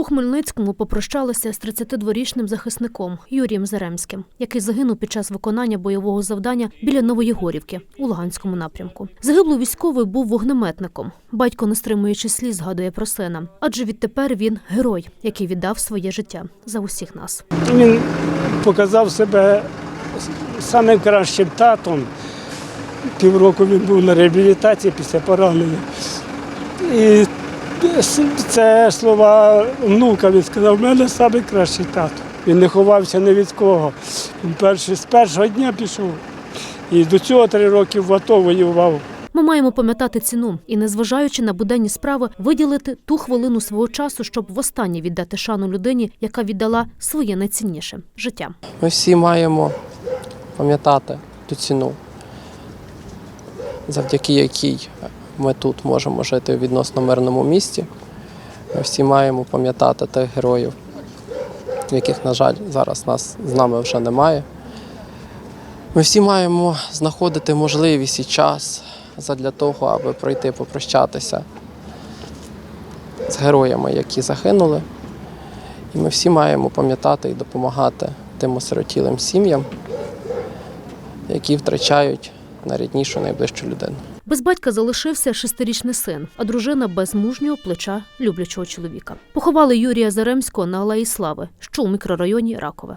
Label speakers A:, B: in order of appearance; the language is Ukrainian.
A: У Хмельницькому попрощалися з 32-річним захисником Юрієм Заремським, який загинув під час виконання бойового завдання біля Новоєгорівки у Луганському напрямку. Загиблий військовий був вогнеметником. Батько, не стримуючи сліз, згадує про сина, адже відтепер він герой, який віддав своє життя за усіх нас.
B: Він показав себе самим кращим татом. Півроку він був на реабілітації після поранення. І це слова внука. Він сказав, в мене найкращий тато. Він не ховався ні від кого. Він перший, з першого дня пішов. І до цього три роки в АТО воював.
A: Ми маємо пам'ятати ціну і, незважаючи на буденні справи, виділити ту хвилину свого часу, щоб востаннє віддати шану людині, яка віддала своє найцінніше життя.
C: Ми всі маємо пам'ятати ту ціну, завдяки якій ми тут можемо жити в відносно мирному місті. Ми всі маємо пам'ятати тих героїв, яких, на жаль, зараз нас з нами вже немає. Ми всі маємо знаходити можливість і час задля того, аби пройти попрощатися з героями, які загинули. І ми всі маємо пам'ятати і допомагати тим осиротілим сім'ям, які втрачають найріднішу найближчу людину.
A: Без батька залишився шестирічний син, а дружина без мужнього плеча люблячого чоловіка. Поховали Юрія Заремського на Алеї Слави, що у мікрорайоні Ракове.